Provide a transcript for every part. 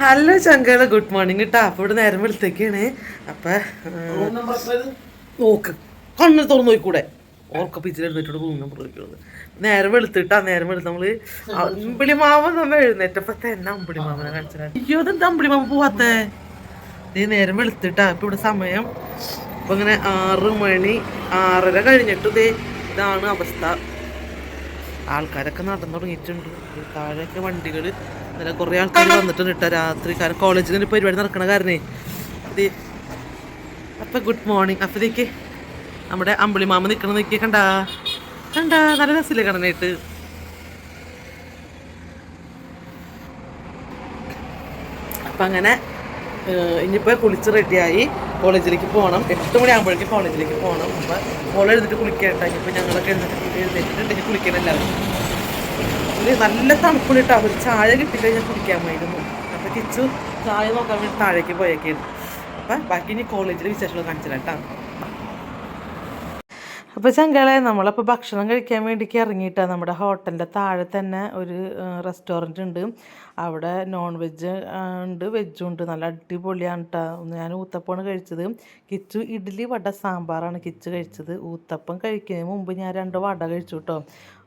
Hello ചങ്കൾ. Good morning കേട്ടോ അപ്പൊ ഇവിടെ നേരം വെളുത്തേക്കാണ്. അപ്പൊ നോക്ക് കണ്ണ് തുറന്നു നോക്കൂടെ ഓർക്ക പിച്ചിലെടുത്തിട്ട് പോകും നമ്പർ നോക്കിയുള്ളത് നേരം വെളുത്തിട്ടാ നേരം വെളുത്ത് നമ്മൾ നമ്മ എഴുന്നേറ്റപ്പോ തന്നെ അമ്പിളി മാമനെ കാണിച്ചാൽ അയ്യോ എന്താ അമ്പിളി മാമ പോവാത്തേ? നീ നേരം വെളുത്തിട്ടാ. ഇപ്പൊ ഇവിടെ സമയം ഇപ്പൊ ഇങ്ങനെ ആറ് മണി ആറര കഴിഞ്ഞിട്ട് ദേ ഇതാണ് അവസ്ഥ. ആൾക്കാരൊക്കെ നടന്നു തുടങ്ങിയിട്ടുണ്ട്. താഴെയൊക്കെ വണ്ടികൾ ഇന്നലെ കുറേ ആൾക്കാർ വന്നിട്ടുണ്ട് കേട്ടോ രാത്രി. കാരണം കോളേജിൽ ഒരു പരിപാടി നടക്കണ കാരണേ. ഇത് അപ്പം ഗുഡ് മോർണിംഗ് അപ്പത്തേക്ക് നമ്മുടെ അമ്പിളി മാമ നിൽക്കണ നിൽക്കിയ കണ്ടാ? കണ്ടാ? നല്ല രസമില്ലേ കാണാനായിട്ട്. അപ്പം അങ്ങനെ ഇനിയിപ്പോൾ കുളിച്ച് റെഡിയായി കോളേജിലേക്ക് പോകണം. എട്ട് മണി ആകുമ്പോഴേക്കും കോളേജിലേക്ക് പോകണം. അപ്പം കോളേജ് എഴുതിട്ട് കുളിക്കാനായിട്ട് ഇപ്പം ഞങ്ങളൊക്കെ എഴുതിട്ട് എഴുന്നേറ്റിട്ടുണ്ടെങ്കിൽ കുളിക്കണം എല്ലാവരും. ഇത് നല്ല തണുപ്പിലിട്ടാ ഒരു ചായ കിട്ടിക്കഴിഞ്ഞാൽ കുടിക്കാമായിരുന്നു അപ്പം കിച്ചു ചായ നോക്കാൻ വേണ്ടി താഴേക്ക് പോയേക്കായിരുന്നു അപ്പം ബാക്കി ഇനി കോളേജിൽ വിശേഷങ്ങൾ കാണിച്ചില്ല കേട്ടോ അപ്പോൾ ചങ്കളെ നമ്മളപ്പോൾ ഭക്ഷണം കഴിക്കാൻ വേണ്ടിക്ക് ഇറങ്ങിയിട്ടാണ് നമ്മുടെ ഹോട്ടലിന്റെ താഴെ തന്നെ ഒരു റെസ്റ്റോറന്റ് ഉണ്ട്. അവിടെ നോൺ വെജ് ഉണ്ട്. വെജും ഉണ്ട്. നല്ല അടിപൊളിയാണ് കേട്ടോ ഞാൻ ഊത്തപ്പമാണ് കഴിച്ചത്. കിച്ചു ഇഡ്ഡലി വട സാമ്പാറാണ് കിച്ചു കഴിച്ചത്. ഊത്തപ്പം കഴിക്കുന്നതിന് മുമ്പ് ഞാൻ രണ്ട് വട കഴിച്ചു കേട്ടോ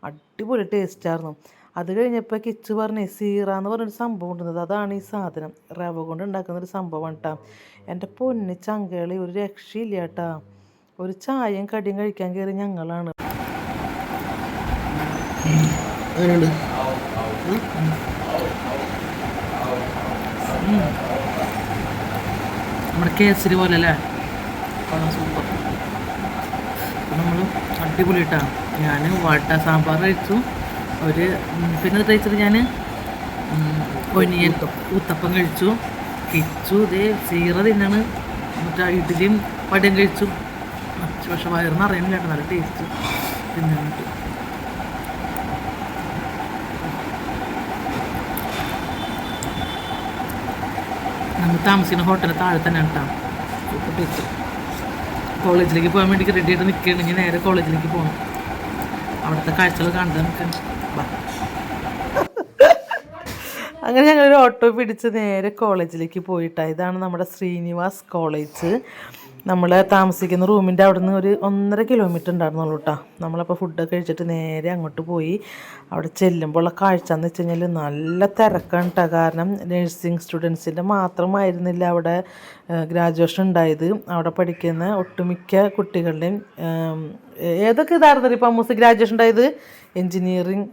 അടിപൊളി ടേസ്റ്റായിരുന്നു അത് കഴിഞ്ഞപ്പോൾ കിച്ച് പറഞ്ഞേ സീറ എന്ന് പറഞ്ഞൊരു സംഭവം ഉണ്ടെന്നത് അതാണ് ഈ സാധനം. റവ കൊണ്ട് ഉണ്ടാക്കുന്ന ഒരു സംഭവം കേട്ടോ എന്റെ പൊന്നി ഒരു രക്ഷയില്ല കേട്ടോ ഒരു ചായയും കടിയും കഴിക്കാൻ കയറി ഞങ്ങളാണ്. നമ്മുടെ കേസരി പോലെ അല്ലേ? സൂപ്പർ നമ്മൾ അടിപൊളി ഇട്ടാണ് ഞാൻ വട്ട സാമ്പാർ കഴിച്ചു. ഒരു പിന്നെ കഴിച്ചത് ഞാൻ ഒനിയൻ ഊത്തപ്പം കഴിച്ചു. കിച്ചു. ഇതേ സീറ തിന്നാണ്. മറ്റേ ഇഡ്ഡലിയും വടയും കഴിച്ചു. അറിയുന്നില്ല കേട്ടോ നല്ല ടേസ്റ്റ് പിന്നെ നമ്മൾ താമസിക്കുന്ന ഹോട്ടലിൽ താഴെ തന്നെ കേട്ടോ. ടേസ്റ്റ് കോളേജിലേക്ക് പോകാൻ വേണ്ടി റെഡി ആയിട്ട് നിൽക്കുകയാണെങ്കിൽ നേരെ കോളേജിലേക്ക് പോകണം അവിടുത്തെ കാഴ്ചകൾ കണ്ടാൽ നിൽക്കണം അങ്ങനെ ഞങ്ങളൊരു ഓട്ടോ പിടിച്ച് നേരെ കോളേജിലേക്ക് പോയിട്ടാണ് ഇതാണ് നമ്മുടെ ശ്രീനിവാസ് കോളേജ് നമ്മൾ താമസിക്കുന്ന റൂമിന്റെ അവിടെ നിന്ന് ഒരു ഒന്നര കിലോമീറ്റർ ഉണ്ടായിരുന്നുള്ളൂ കേട്ടോ നമ്മളപ്പോൾ ഫുഡൊക്കെ കഴിച്ചിട്ട് നേരെ അങ്ങോട്ട് പോയി. അവിടെ ചെല്ലുമ്പോഴുള്ള കാഴ്ച എന്ന് വെച്ച് കഴിഞ്ഞാൽ നല്ല തിരക്കാണ് കേട്ടോ കാരണം നഴ്സിംഗ് സ്റ്റുഡൻസിന്റെ മാത്രമായിരുന്നില്ല അവിടെ ഗ്രാജുവേഷൻ ഉണ്ടായത്. അവിടെ പഠിക്കുന്ന ഒട്ടുമിക്ക കുട്ടികളുടെയും ഏതൊക്കെ ഇതായിരുന്നു ഇപ്പം അമ്മൂസ് ഗ്രാജുവേഷൻ ഉണ്ടായത്? എൻജിനീയറിങ്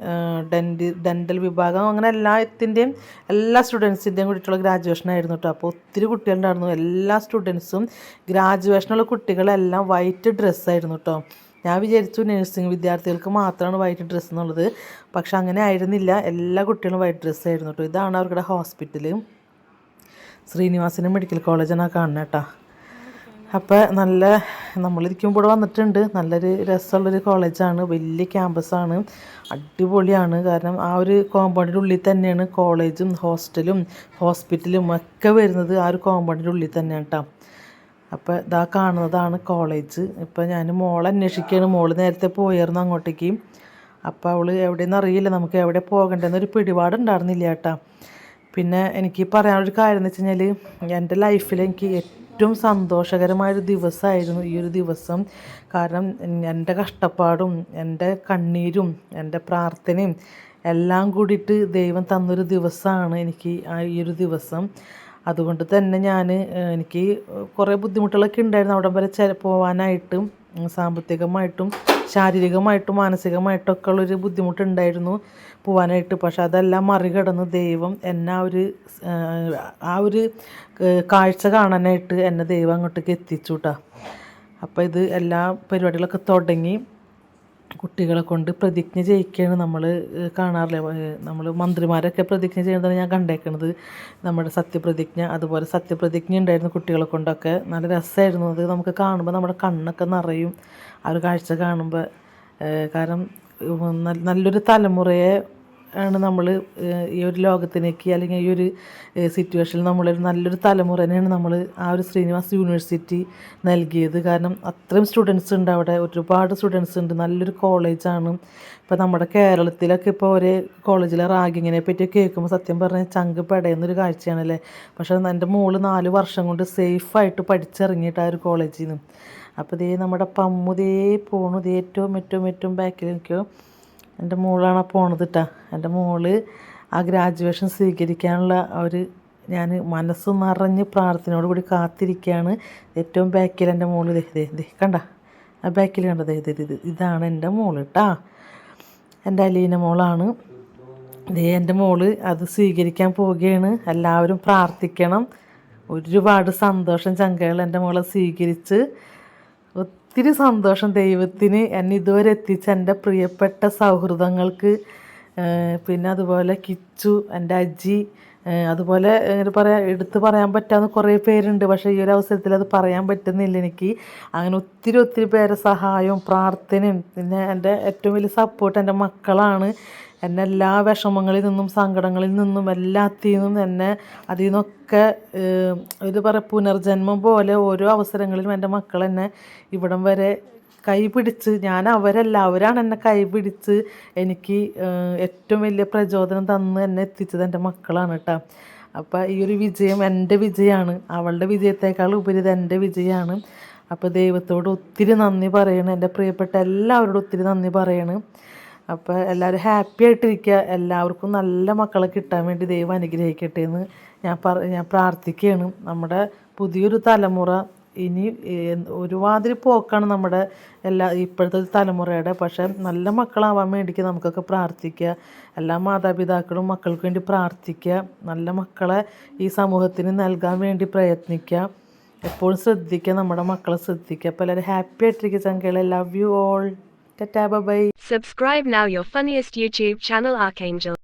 ഡെന്റി ഡെന്റൽ വിഭാഗം അങ്ങനെ എല്ലാത്തിന്റെയും എല്ലാ സ്റ്റുഡൻസിന്റെയും കൂടിയിട്ടുള്ള ഗ്രാജുവേഷൻ ആയിരുന്നു കേട്ടോ അപ്പോൾ ഒത്തിരി കുട്ടികളുണ്ടായിരുന്നു എല്ലാ സ്റ്റുഡൻസും ഗ്രാജുവേഷനുള്ള കുട്ടികളെല്ലാം വൈറ്റ് ഡ്രസ്സായിരുന്നു കേട്ടോ ഞാൻ വിചാരിച്ചു നഴ്സിംഗ് വിദ്യാർത്ഥികൾക്ക് മാത്രമാണ് വൈറ്റ് ഡ്രസ്സ് എന്നുള്ളത്. പക്ഷെ അങ്ങനെ ആയിരുന്നില്ല. എല്ലാ കുട്ടികളും വൈറ്റ് ഡ്രസ്സായിരുന്നു കേട്ടോ ഇതാണ് അവരുടെ ഹോസ്പിറ്റൽ ശ്രീനിവാസനും മെഡിക്കൽ കോളേജാണ് കാണുന്നത് കേട്ടോ. അപ്പോൾ നല്ല നമ്മളിരിക്കുമ്പോൾ ഇവിടെ വന്നിട്ടുണ്ട്. നല്ലൊരു രസമുള്ളൊരു കോളേജാണ്. വലിയ ക്യാമ്പസാണ്. അടിപൊളിയാണ്. കാരണം ആ ഒരു കോമ്പൗണ്ടിന്റെ ഉള്ളിൽ തന്നെയാണ് കോളേജും ഹോസ്റ്റലും ഹോസ്പിറ്റലും ഒക്കെ വരുന്നത് ആ ഒരു കോമ്പൗണ്ടിന്റെ ഉള്ളിൽ തന്നെയാണ് കേട്ടോ അപ്പോൾ ഇതാ കാണുന്നതാണ് കോളേജ്. ഇപ്പോൾ ഞാൻ മോളെ അന്വേഷിക്കുകയാണ് മോൾ നേരത്തെ പോയിരുന്നു അങ്ങോട്ടേക്ക്. അപ്പോൾ അവൾ എവിടെയെന്ന് അറിയില്ല. നമുക്ക് എവിടെ പോകേണ്ടതെന്നൊരു പിടിപാടുണ്ടായിരുന്നില്ല കേട്ടോ പിന്നെ എനിക്ക് പറയാനൊരു കാര്യം എന്ന് വെച്ച് കഴിഞ്ഞാൽ എന്റെ ലൈഫിൽ എനിക്ക് ഏറ്റവും സന്തോഷകരമായൊരു ദിവസമായിരുന്നു ഈ ഒരു ദിവസം. കാരണം എന്റെ കഷ്ടപ്പാടും എന്റെ കണ്ണീരും എന്റെ പ്രാർത്ഥനയും എല്ലാം കൂടിയിട്ട് ദൈവം തന്നൊരു ദിവസമാണ് എനിക്ക് ആ ഈ ഒരു ദിവസം. അതുകൊണ്ട് തന്നെ ഞാൻ എനിക്ക് കുറേ ബുദ്ധിമുട്ടുകളൊക്കെ ഉണ്ടായിരുന്നു. അവിടം വരെ ഉം, സാമ്പത്തികമായിട്ടും ശാരീരികമായിട്ടും മാനസികമായിട്ടൊക്കെ ഉള്ളൊരു ബുദ്ധിമുട്ടുണ്ടായിരുന്നു പോവാനായിട്ട്. പക്ഷെ അതെല്ലാം മറികടന്ന് ദൈവം എന്നെ ആ ഒരു ആ, ഒരു കാഴ്ച കാണാനായിട്ട് എന്നെ ദൈവം അങ്ങോട്ടേക്ക് എത്തിച്ചു കേട്ടോ അപ്പോൾ ഇത് എല്ലാ പരിപാടികളൊക്കെ തുടങ്ങി. കുട്ടികളെ കൊണ്ട് പ്രതിജ്ഞ ചെയ്യിക്കുകയാണ് നമ്മൾ കാണാറില്ലേ? നമ്മൾ മന്ത്രിമാരൊക്കെ പ്രതിജ്ഞ ചെയ്യുന്നതാണ് ഞാൻ കണ്ടേക്കുന്നത് നമ്മുടെ സത്യപ്രതിജ്ഞ അതുപോലെ സത്യപ്രതിജ്ഞ ഉണ്ടായിരുന്നു കുട്ടികളെ കൊണ്ടൊക്കെ. നല്ല രസമായിരുന്നു. അത് നമുക്ക് കാണുമ്പോൾ നമ്മുടെ കണ്ണൊക്കെ നിറയും. ആ ഒരു കാഴ്ച കാണുമ്പോൾ കാരണം നല്ലൊരു തലമുറയെ ആണ് നമ്മൾ ഈ ഒരു ലോകത്തിലേക്ക് അല്ലെങ്കിൽ ഈ ഒരു സിറ്റുവേഷനിൽ നമ്മളൊരു നല്ലൊരു തലമുറനെയാണ് നമ്മൾ ആ ഒരു ശ്രീനിവാസ് യൂണിവേഴ്സിറ്റി നൽകിയത്. കാരണം അത്രയും സ്റ്റുഡൻസ് ഉണ്ട് അവിടെ. ഒരുപാട് സ്റ്റുഡൻസ് ഉണ്ട്. നല്ലൊരു കോളേജാണ് ഇപ്പോൾ നമ്മുടെ കേരളത്തിലൊക്കെ ഇപ്പോൾ ഒരേ കോളേജിലെ റാഗിങ്ങിനെ പറ്റി കേൾക്കുമ്പോൾ സത്യം പറഞ്ഞാൽ ചങ്ക് പെടയുന്നൊരു കാഴ്ചയാണല്ലേ പക്ഷേ എന്റെ മോൾ നാല് വർഷം കൊണ്ട് സേഫായിട്ട് പഠിച്ചിറങ്ങിയിട്ട് ആ ഒരു കോളേജിൽ നിന്ന് അപ്പോൾ ഇതേ നമ്മുടെ പമ്മു ദേ പോണു. ഇതേറ്റവും ഏറ്റവും ഏറ്റവും ബാക്കിൽ നിൽക്കുമോ എന്റെ മോളാണ് പോണത് കേട്ടാ എന്റെ മോൾ ആ ഗ്രാജുവേഷൻ സ്വീകരിക്കാനുള്ള ഒരു ഞാൻ മനസ്സ് നിറഞ്ഞ് പ്രാർത്ഥനയോട് കൂടി കാത്തിരിക്കുകയാണ് ഏറ്റവും ബാക്കിൽ എന്റെ മോൾ ദേ കണ്ട? ആ ബാക്കിൽ കണ്ട ദേ ദേ ദേ, ദേ ഇതാണ് എന്റെ മോൾ കേട്ടാ എന്റെ അലീന മോളാണ്. ദേ എന്റെ മോൾ അത് സ്വീകരിക്കാൻ പോവുകയാണ്. എല്ലാവരും പ്രാർത്ഥിക്കണം. ഒരുപാട് സന്തോഷം ചങ്കകൾ എന്റെ മോളെ സ്വീകരിച്ച്. ഒത്തിരി സന്തോഷം ദൈവത്തിന് എന്നെ ഇതുവരെ എത്തിച്ച എന്റെ പ്രിയപ്പെട്ട സൗഹൃദങ്ങൾക്ക് പിന്നെ അതുപോലെ കിച്ചു എന്റെ അജി അതുപോലെ ഇങ്ങനെ പറയാ എടുത്ത് പറയാൻ പറ്റാവുന്ന കുറേ പേരുണ്ട്. പക്ഷേ ഈ ഒരു അവസരത്തിൽ അത് പറയാൻ പറ്റുന്നില്ല എനിക്ക്. അങ്ങനെ ഒത്തിരി ഒത്തിരി പേരെ സഹായവും പ്രാർത്ഥനയും പിന്നെ എന്റെ ഏറ്റവും വലിയ സപ്പോർട്ട് എന്റെ മക്കളാണ്. എന്നെ എല്ലാ വിഷമങ്ങളിൽ നിന്നും സങ്കടങ്ങളിൽ നിന്നും എല്ലാത്തിൽ നിന്നും എന്നെ അതിൽ നിന്നൊക്കെ ഇത് പറ പുനർജന്മം പോലെ ഓരോ അവസരങ്ങളിലും എന്റെ മക്കൾ എന്നെ ഇവിടം വരെ കൈ പിടിച്ച് ഞാൻ അവരല്ല അവരാണ് എന്നെ കൈ പിടിച്ച് എനിക്ക് ഏറ്റവും വലിയ പ്രചോദനം തന്ന് എന്നെ എത്തിച്ചത് എന്റെ മക്കളാണ് കേട്ടോ. അപ്പോൾ ഈ ഒരു വിജയം എന്റെ വിജയമാണ്. അവളുടെ വിജയത്തേക്കാൾ ഉപരി ഇത് എന്റെ വിജയമാണ്. അപ്പോൾ ദൈവത്തോട് ഒത്തിരി നന്ദി പറയണം. എന്റെ പ്രിയപ്പെട്ട എല്ലാവരോടും ഒത്തിരി നന്ദി പറയണം. അപ്പോൾ എല്ലാവരും ഹാപ്പി ആയിട്ടിരിക്കുക എല്ലാവർക്കും നല്ല മക്കളെ കിട്ടാൻ വേണ്ടി ദൈവം അനുഗ്രഹിക്കട്ടെ എന്ന് ഞാൻ പറ ഞാൻ പ്രാർത്ഥിക്കുകയാണ് നമ്മുടെ പുതിയൊരു തലമുറ ഇനി ഒരുമാതിരി പോക്കാണ് നമ്മുടെ എല്ലാ ഇപ്പോഴത്തെ തലമുറയുടെ. പക്ഷേ നല്ല മക്കളാവാൻ വേണ്ടിക്ക് നമുക്കൊക്കെ പ്രാർത്ഥിക്കുക എല്ലാ മാതാപിതാക്കളും മക്കൾക്ക് വേണ്ടി പ്രാർത്ഥിക്കുക നല്ല മക്കളെ ഈ സമൂഹത്തിന് നൽകാൻ വേണ്ടി പ്രയത്നിക്കുക എപ്പോഴും ശ്രദ്ധിക്കുക നമ്മുടെ മക്കളെ ശ്രദ്ധിക്കുക അപ്പോൾ എല്ലാവരും ഹാപ്പി ആയിട്ടിരിക്കുക ചങ്കേളെ love you all Bye bye. Subscribe now your funniest YouTube channel Archangel.